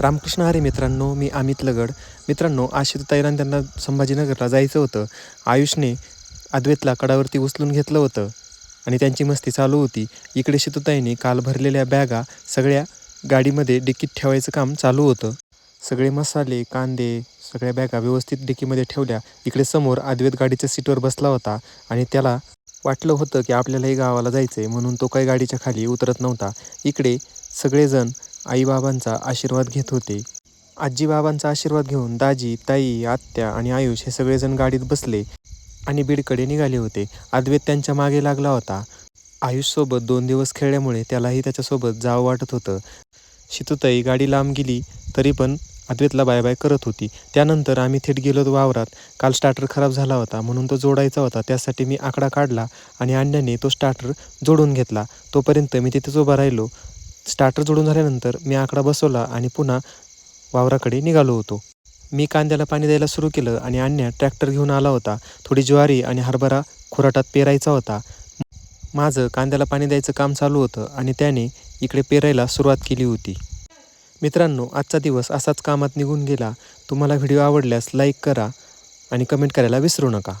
रामकृष्ण हरे मित्रांनो मी अमित लगड. मित्रांनो आशित तैरान त्यांना संभाजीनगरला जायचं होतं. आयुषने अद्वैतला कडावरती उचलून घेतलं होतं. आणि त्यांची मस्ती चालू होती. इकडे शितुताईने काल भरलेल्या बॅगा सगळ्या गाडीमध्ये डिकीत ठेवायचं काम चालू होतं. सगळे मसाले कांदे सगळ्या बॅगा व्यवस्थित डिकीमध्ये ठेवल्या. इकडे समोर अद्वैत गाडीच्या सीटवर बसला होता आणि त्याला वाटलं होतं की आपल्यालाही गावाला जायचं आहे म्हणून तो काही गाडीच्या खाली उतरत नव्हता. इकडे सगळेजण आईबाबांचा आशीर्वाद घेत होते. आजीबाबांचा आशीर्वाद घेऊन दाजी ताई आत्या आणि आयुष हे सगळेजण गाडीत बसले आणि बीडकडे निघाले होते. अद्वैत त्यांच्या मागे लागला होता. आयुषसोबत दोन दिवस खेळल्यामुळे त्यालाही त्याच्यासोबत जावं वाटत होतं. शितुताई गाडी लांब गेली तरी पण अद्वैतला बाय बाय करत होती. त्यानंतर आम्ही थेट गेलो वावरात. काल स्टार्टर खराब झाला होता. म्हणून तो जोडायचा होता. त्यासाठी मी आकडा काढला आणि अण्णाने तो स्टार्टर जोडून घेतला. तोपर्यंत मी तिथेच उभा राहिलो. स्टार्टर जोडून झाल्यानंतर मी आकडा बसवला आणि पुन्हा वावराकडे निघालो होतो. मी कांद्याला पाणी द्यायला सुरू केलं आणि अन्य ट्रॅक्टर घेऊन आला होता. थोडी ज्वारी आणि हरभरा खुराटात पेरायचा होता. माझं कांद्याला पाणी द्यायचं काम चालू होतं आणि त्याने इकडे पेरायला सुरुवात केली होती. मित्रांनो आजचा दिवस असाच कामात निघून गेला. तुम्हाला व्हिडिओ आवडल्यास लाईक करा आणि कमेंट करायला विसरू नका.